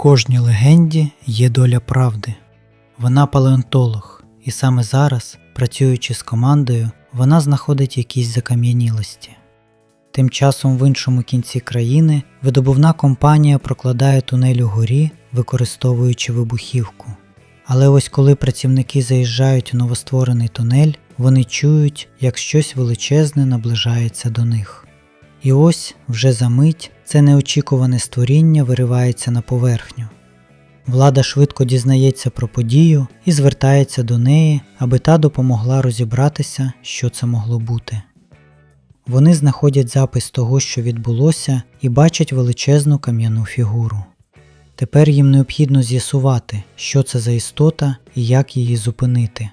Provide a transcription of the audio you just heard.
кожній легенді є доля правди. Вона палеонтолог, і саме зараз, працюючи з командою, вона знаходить якісь закам'янілості. Тим часом в іншому кінці країни видобувна компанія прокладає тунель у горі, використовуючи вибухівку. Але ось коли працівники заїжджають у новостворений тунель, вони чують, як щось величезне наближається до них. І ось вже за мить це неочікуване створіння виривається на поверхню. Влада швидко дізнається про подію і звертається до неї, аби та допомогла розібратися, що це могло бути. Вони знаходять запис того, що відбулося, і бачать величезну кам'яну фігуру. Тепер їм необхідно з'ясувати, що це за істота і як її зупинити.